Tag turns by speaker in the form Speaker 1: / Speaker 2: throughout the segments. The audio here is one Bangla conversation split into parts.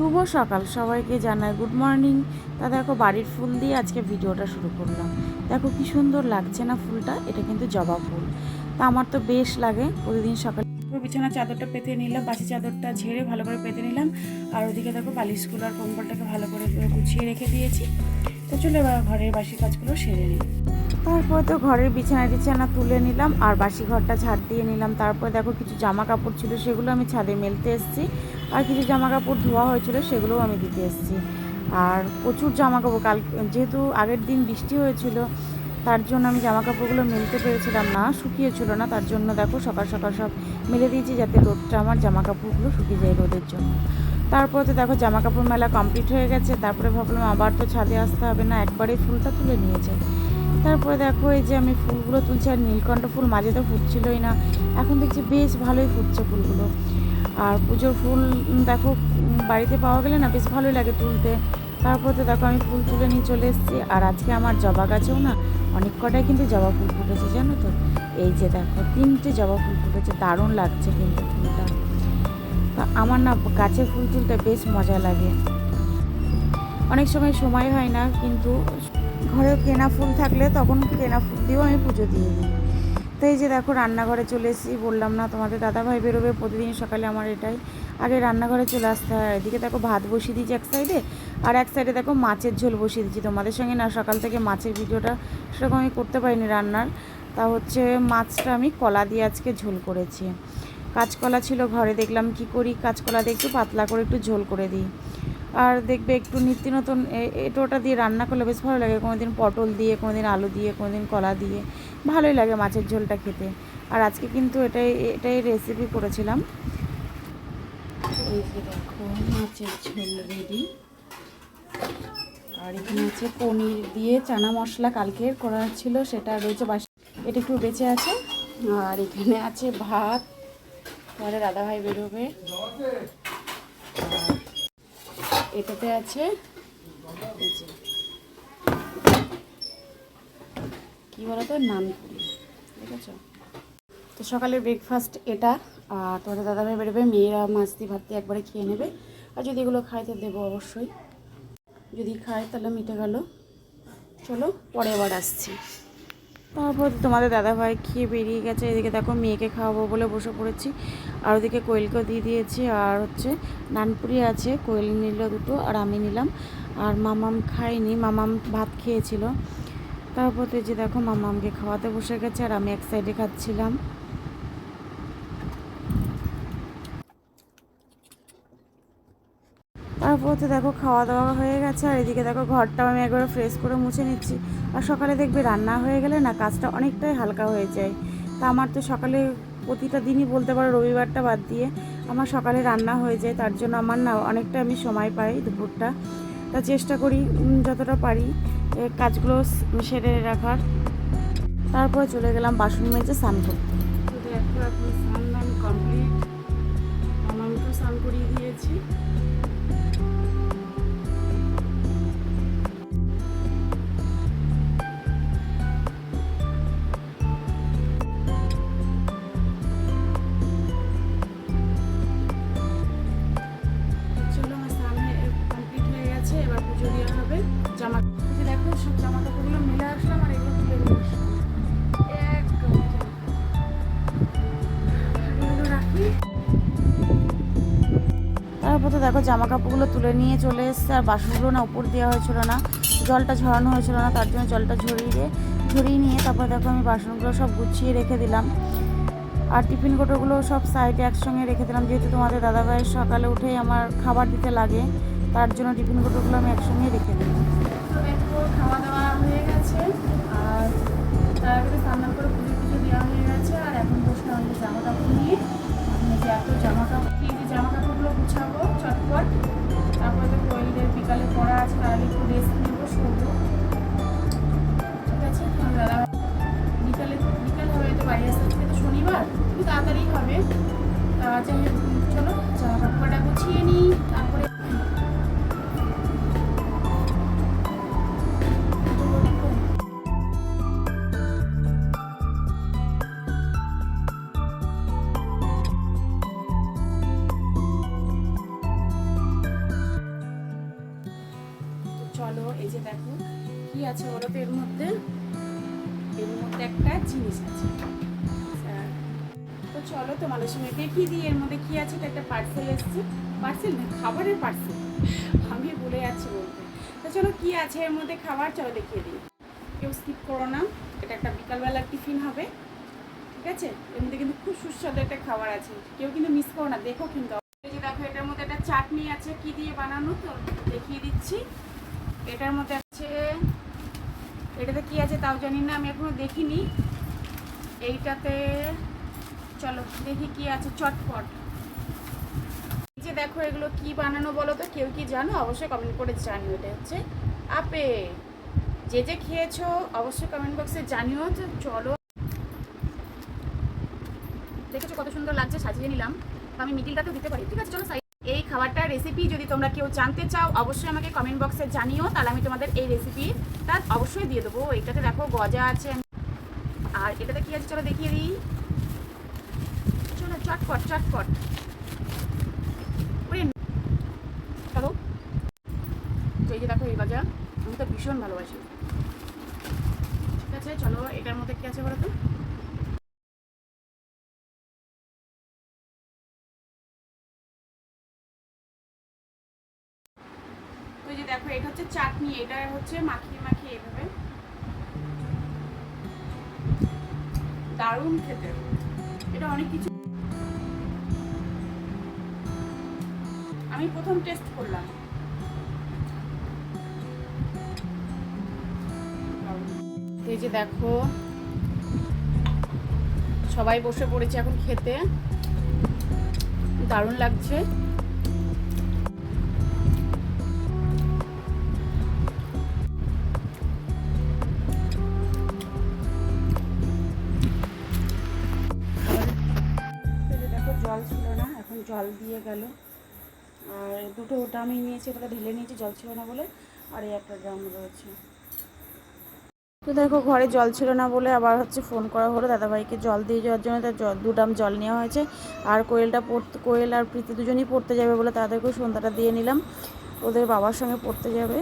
Speaker 1: শুভ সকাল। সবাইকে জানাই গুড মর্নিং তা দেখো, বাড়ির ফুল দিয়ে আজকে ভিডিওটা শুরু করলাম। দেখো কি সুন্দর লাগছে না ফুলটা? এটা কিন্তু জবা ফুল। তা আমার তো বেশ লাগে। প্রতিদিন সকালে বিছানা চাদরটা পেতে নিলাম, বাসি চাদরটা ঝেড়ে ভালো করে পেতে নিলাম। আর ওদিকে দেখো বালিশগুলো আর কম্বলটাকে ভালো করে গুছিয়ে রেখে দিয়েছি। তো চলে এবার ঘরের বাসি কাজগুলো সেরে নিই। তারপরে তো ঘরের বিছানা টিছানা তুলে নিলাম, আর বাসি ঘরটা ঝাড় দিয়ে নিলাম। তারপর দেখো কিছু জামা কাপড় ছিল, সেগুলো আমি ছাদে মেলতে এসেছি। আর কিছু জামা কাপড় ধোয়া হয়েছিল, সেগুলোও আমি দিতে এসেছি। আর প্রচুর জামা কাপড় কাল, যেহেতু আগের দিন বৃষ্টি হয়েছিল, তার জন্য আমি জামা কাপড়গুলো মেলতে পেরেছিলাম না, শুকিয়েছিল না, তার জন্য দেখো সকাল সকাল সব মেলে দিয়েছি যাতে রোদটা আমার জামা কাপড়গুলো শুকিয়ে যায় রোদের জন্য। তারপরে তো দেখো জামা কাপড় মেলা কমপ্লিট হয়ে গেছে, তারপরে ভাবলাম আবার তো ছাদে আসতে হবে না, একবারে ফুলটা তুলে নিয়েছে তারপরে দেখো এই যে আমি ফুলগুলো তুলছি আর নীলকণ্ঠ ফুল মাঝে তো ফুটছিলই না, এখন দেখছি বেশ ভালোই ফুটছে ফুলগুলো। আর পুজোর ফুল দেখো বাড়িতে পাওয়া গেলে না বেশ ভালোই লাগে তুলতে। তারপর তো দেখো, আমি ফুল তুলে নিয়ে চলে এসেছি। আর আজকে আমার জবা গাছেও না অনেক কটাই কিন্তু জবা ফুল ফুটেছে, জানো তো? এই যে দেখো, তিনটে জবা ফুল ফুটেছে, দারুণ লাগছে কিন্তু ফুলটা। তা আমার না গাছে ফুল তুলতে বেশ মজা লাগে। অনেক সময় সময় হয় না, কিন্তু ঘরে কেনা ফুল থাকলে তখন কেনা ফুল দিয়েও আমি পুজো দিয়ে দিই। তো যে দেখো রান্নাঘরে চলে এসেছি, বললাম না তোমাদের দাদাভাই বেরোবে প্রতিদিন সকালে আমার এটাই। আগে রান্নাঘরে চলে আসতে হয়, এদিকে দেখো ভাত বসিয়ে দিয়েছি এক সাইডে আর এক সাইডে দেখো মাছের ঝোল বসিয়ে দিচ্ছি তোমাদের সঙ্গে না সকাল থেকে মাছের ভিডিওটা সেরকম আমি করতে পারিনি রান্নার, তা হচ্ছে মাছটা আমি কলা দিয়ে আজকে ঝোল করেছি। কাঁচকলা ছিল ঘরে, দেখলাম কি করি, কাঁচকলা দিয়ে একটু পাতলা করে একটু ঝোল করে দিই। আর দেখবে একটু নিত্য নতুন এটা ওটা দিয়ে রান্না করলে বেশ ভালো লাগে। কোনো দিন পটল দিয়ে কোনো দিন আলু দিয়ে কোনো দিন কলা দিয়ে। ভালোই লাগে মাছের ঝোলটা খেতে। আর আজকে কিন্তু এটাই এটাই রেসিপি করেছিলাম। মাছের ঝোল রেডি আর এখানে আছে পনির দিয়ে চানা মশলা কালকের করা ছিল, সেটা রয়েছে বাস এটা একটু বেঁচে আছে। আর এখানে আছে ভাত। পরে দাদাভাই বেরোবে। এটাতে আছে কী বলতো? নানপুরি। ঠিক আছে তো সকালের ব্রেকফাস্ট এটা। আর তোমাদের দাদাভাই বেরোবে, মেয়েরা মাছদি ভাতটি একবারে খেয়ে নেবে। আর যদি এগুলো খায় তো দেবো অবশ্যই। যদি খায় তাহলে মিটে গেল। চলো, পরে আবার আসছি। তারপর তোমাদের দাদাভাই খেয়ে বেরিয়ে গেছে। এদিকে দেখো, মেয়েকে খাওয়াবো বলে বসে পড়েছি। আর ওদিকে কোয়েলকেও দিয়ে দিয়েছি। আর হচ্ছে নানপুরি আছে, কোয়েল নিল দুটো আর আমি নিলাম। আর মামাম খাইনি মামাম ভাত খেয়েছিল। তারপর যে দেখো মামা আমাকে খাওয়াতে বসে গেছে আর আমি এক সাইডে খাচ্ছিলাম। তারপর তো দেখো খাওয়া দাওয়া হয়ে গেছে আর এদিকে দেখো ঘরটাও আমি একবার ফ্রেশ করে মুছে নিচ্ছি। আর সকালে দেখবে রান্না হয়ে গেলে না কাজটা অনেকটাই হালকা হয়ে যায়। তা আমার তো সকালে প্রতিটা দিনই বলতে পারো রবিবারটা বাদ দিয়ে আমার সকালে রান্না হয়ে যায়, তার জন্য আমার না অনেকটা আমি সময় পাই দুপুরটা। তা চেষ্টা করি যতটা পারি কাজগুলো সেরে রাখার। তারপরে চলে গেলাম বাসন মেজে স্নান করতে। স্নান তারপর তো দেখো জামা কাপড়গুলো তুলে নিয়ে চলে এসছে, আর বাসনগুলো না উপর দেওয়া হয়েছিল না, জলটা ঝরানো হয়েছিল না, তার জন্য জলটা ঝরিয়ে ঝরিয়ে নিয়ে তারপর দেখো আমি বাসনগুলো সব গুছিয়ে রেখে দিলাম। আর টিফিন কোটোগুলো সব সাইডে একসঙ্গে রেখে দিলাম, যেহেতু তোমাদের দাদাভাইয়ের সকালে উঠেই আমার খাবার দিতে লাগে, তার জন্য টিফিন কোটোগুলো আমি একসঙ্গে রেখে দিলাম। গেছে আর তারপরে কান্না করে পুজো পুজো দেওয়া হয়ে গেছে, আর এখন বসে আমাদের জামা কাপড় নিয়ে আমি যে এত জামা একটা
Speaker 2: জিনিস আছে। আচ্ছা, তো চলো তোমাদের সঙ্গে দেখিয়ে দিই এর মধ্যে কি আছে একটা পার্সেল এসেছে। পার্সেল না খাবারের পার্সেল আমি বলে যাচ্ছি বলতে। তো চলো কি আছে এর মধ্যে খাবার চলো দেখিয়ে দিই। কেউ স্কিপ করো না এটা একটা বিকালবেলার টিফিন হবে ঠিক আছে? এর মধ্যে কিন্তু খুব সুস্বাদু একটা খাবার আছে। কেউ কিন্তু মিস করো না দেখো কিন্তু। দেখো এটার মধ্যে একটা চাটনি আছে কি দিয়ে বানানো তো? দেখিয়ে দিচ্ছি। এটার মধ্যে আছে এটাতে কি আছে তাও জানি না, আমি এখনও দেখিনি। এইটাতে, চলো দেখি কি আছে, চটপট। যে দেখো এগুলো কি বানানো বলো তো, কেউ কি জানো? অবশ্যই কমেন্ট করে জানিও, এটা হচ্ছে আপে যে যে খেয়েছো, অবশ্যই কমেন্ট বক্সে জানিও, তো চলো। দেখেছ কত সুন্দর লাগছে, সাজিয়ে নিলাম। আমি মিডিলটাতেও দিতে পারি, ঠিক আছে? চলো খাবারটার রেসিপি যদি তোমরা কেউ জানতে চাও, অবশ্যই আমাকে কমেন্ট বক্সে জানিও, তাহলে আমি তোমাদের এই রেসিপিটা অবশ্যই দিয়ে দেবো। এইটাতে দেখো গজা আছে। আর এটাতে কি আছে চলো দেখিয়ে দিই। চলো চটপট চটপট। চলো। এই যে দেখো এই গজা, আমি তো ভীষণ ভালোবাসি। ঠিক আছে, চলো, এটার মধ্যে কি আছে বলো তো? চাটনি এটা হচ্ছে মাখিয়ে মাখিয়ে এভাবে। দারুণ খেতে। এটা অনেক কিছু আমি প্রথম টেস্ট করলাম। এই যে দেখো, সবাই বসে পড়েছে এখন খেতে। দারুণ লাগছে। জল দিয়ে গেল। আর দুটো ড্রামই নিয়েছি, এটাতে ঢেলে নিয়েছি, জল ছিল না বলে। আর এই একটা ড্রাম রয়েছে। তো দেখো, ঘরে জল ছিল না বলে আবার হচ্ছে ফোন করা হলো। দাদাভাইকে জল দিয়ে যাওয়ার জন্য তার দু ড্রাম জল নেওয়া হয়েছে। আর কোয়েলটা পড়তে, কোয়েল আর প্রীতি দুজনই পড়তে যাবে বলে তাদেরকেও সন্ধ্যাটা দিয়ে নিলাম। ওদের বাবার সঙ্গে পড়তে যাবে।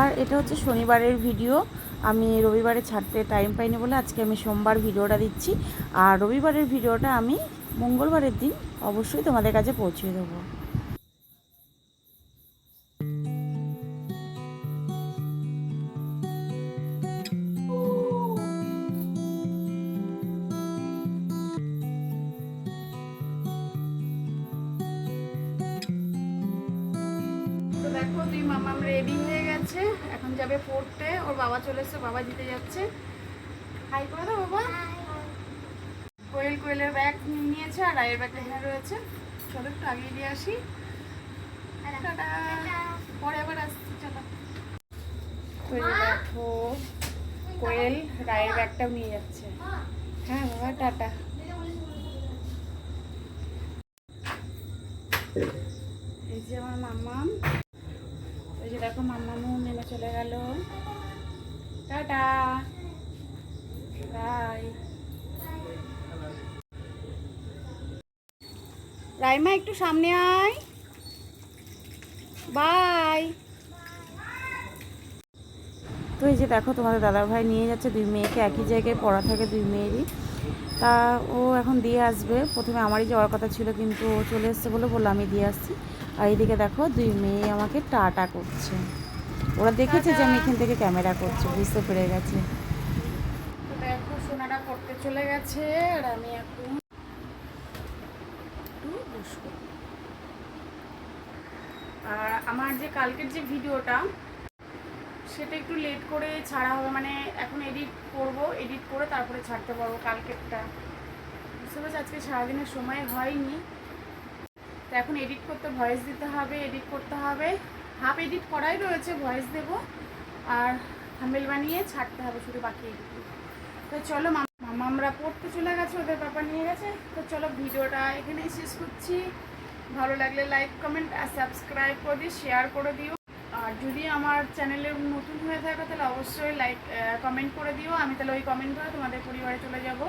Speaker 2: আর এটা হচ্ছে শনিবারের ভিডিও। আমি রবিবারে ছাড়তে টাইম পাইনি বলে আজকে আমি সোমবার ভিডিওটা দিচ্ছি। আর রবিবারের ভিডিওটা আমি মঙ্গলবারের দিন অবশ্যই তোমাদের কাছে পৌঁছে দেবো। দেখো তুই মামাম রেডি হয়ে এখন যাবে পড়তে। ওর বাবা চলে এসছে বাবা দিতে যাচ্ছে। হাই করে দাও বাবা। কোয়েল কোয়েলের ব্যাগ নিয়েছে আর রায়ের ব্যাগ এখানে রয়েছে। চলো একটু আগিয়ে দিয়ে আসি। পরে আবার আসছি চলো। দেখো। কোয়েল রায়ের ব্যাগটাও নিয়ে যাচ্ছে। হ্যাঁ বাবা টাটা। এই যে আমার মাম্মাম টাটা। বাই। রাইমা, একটু সামনে আয়। বাই। তো এই যে দেখো, তোমাদের দাদা ভাই নিয়ে যাচ্ছে দুই মেয়েকে, একই জায়গায় পড়া থাকে দুই মেয়েরই। তা ও এখন দিয়ে আসবে। প্রথমে আমারই যাওয়ার কথা ছিল, কিন্তু ও চলে এসছে বলে বলল, আমি দিয়ে আসছি। আর এইদিকে দেখো, দুই মেয়ে আমাকে টাটা করছে। ওরা দেখেছে যে আমি এখান থেকে ক্যামেরা করছি বুঝতে পেরে গেছে। দেখো চলে গেছে আর আমি এখন আর আমার যে কালকের যে ভিডিওটা সেটা একটু লেট করে ছাড়া হবে মানে এখন এডিট করব এডিট করে তারপরে ছাড়তে পারব কালকেরটা। বুঝতে পারছি? আজকে সারাদিনের সময় হয়নি। তো এখন এডিট করতে ভয়েস দিতে হবে এডিট করতে হবে। হাফ এডিট করাই রয়েছে, ভয়েস দেব। আর থাম্বেল বানিয়ে ছাড়তে হবে, শুধু বাকি এডিট তো চলো মামা আমরা পড়তে চলে গেছে, ওদের পাপা নিয়ে গেছে। তো চলো ভিডিওটা এখানেই শেষ করছি। ভালো লাগলে লাইক, কমেন্ট আর সাবস্ক্রাইব করে দিও শেয়ার করে দিও। আর যদি আমার চ্যানেলে নতুন হয়ে থাকে, তাহলে অবশ্যই লাইক কমেন্ট করে দিও। আমি তাহলে ওই কমেন্ট করে তোমাদের পরিবারে চলে যাব।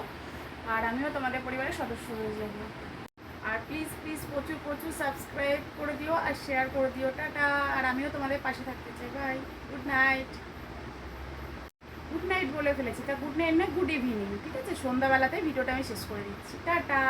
Speaker 2: আর আমিও তোমাদের পরিবারের সদস্য হয়ে যাব। আর প্লিজ প্লিজ প্রচুর প্রচুর সাবস্ক্রাইব করে দিও আর শেয়ার করে দিও। টাটা। আর আমিও তোমাদের পাশে থাকতে চাই। ভাই গুড নাইট গুড নাইট বলে ফেলেছি। তা গুড নাইট না গুড ইভিনিং ঠিক আছে? সন্ধ্যাবেলাতে ভিডিওটা আমি শেষ করে দিচ্ছি। টাটা।